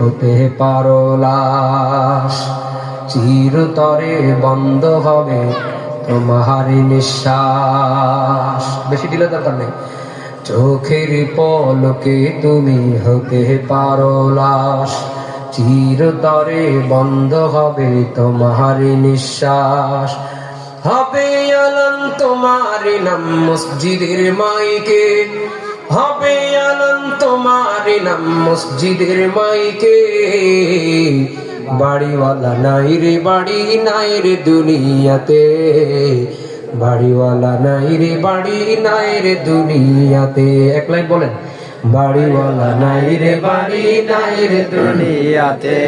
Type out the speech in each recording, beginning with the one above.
হতে পারো লাশ। চিরতরে বন্ধ হবে তোমার নিঃশ্বাস। বেশি দিলে দরকার নেই। চোখের পলকে তুমি হতে পারো লাশ। চিরতরে বন্ধ হবে তোমার নিঃশ্বাস। হবে আলম তোমার নাম মসজিদের মাইকে। হবে আলম তোমার নাম মসজিদের মাইকে। বাড়িওয়ালা নাই রে, বাড়ি নাই রে দুনিয়াতে। বাড়িওয়ালা নাই রে, বাড়ি নাই রে দুনিয়াতে। এক লাইন বলেন, বাড়িওয়ালা নাই রে, বাড়ি নাই রে দুনিয়াতে।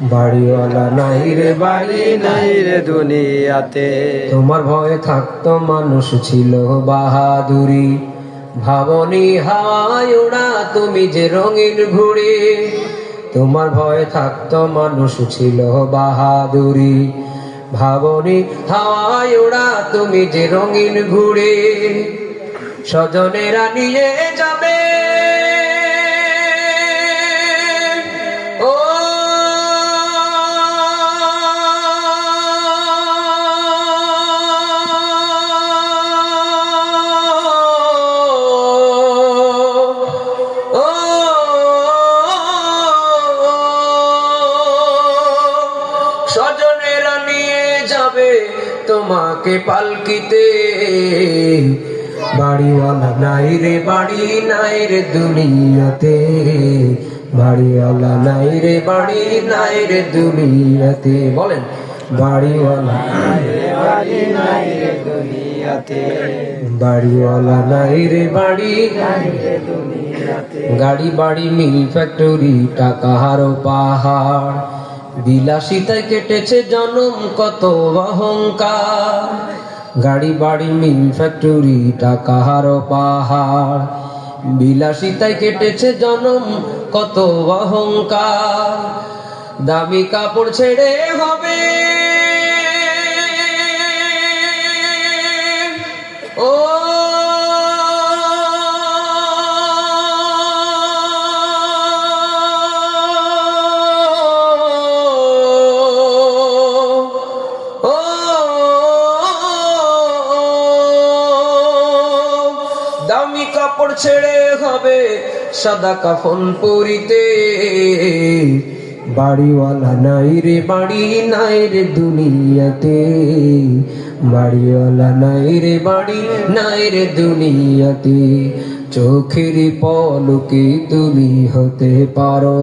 বাড়িওয়ালা নাই রে, বাড়ি নাই রে দুনিয়াতে। তোমার ভয়ে থাকতো মানুষ ছিল বাহাদুরি। ভাবনি হাওয়ায় ওড়া, তুমি যে রঙিন ঘুড়ি। তোমার ভয়ে থাকতো মানুষ ছিল বাহাদুরি। ভাবনী হাওয়ায় ওড়া, তুমি যে রঙিন ঘুড়ি। স্বজনেরা নিয়ে যাবে যাবে তোমাকে পালকিতে। বাড়িওয়ালা নাই রে, বাড়ি নাই রে দুনিয়াতে। বাড়িওয়ালা নাই রে, বাড়ি নাই রে দুনিয়াতে। বলেন, বাড়িওয়ালা বাড়িওয়ালা নাই রে, বাড়ি গাড়ি বাড়ি, মিল ফ্যাক্টরি, টাকা হারো পাহাড়। বিলাসিতায় কেটেছে জনম, কত অহংকার। গাড়ি, বাড়ি, মিল, ফ্যাক্টরি, টাকা, হারো পাহাড়। বিলাসিতায় কেটেছে জনম, কত অহংকার। দামি কাপড় ছেড়ে হবে দামি কাপড় ছেড়ে হবে সাদা কাফন পরিতে। বাড়িওয়ালা নাই রে, বাড়ি নাই রে দুনিয়াতে। বাড়িওয়ালা নাই রে, বাড়ি নাই রে দুনিয়াতে। চোখের পলকে তুমি হতে পারো।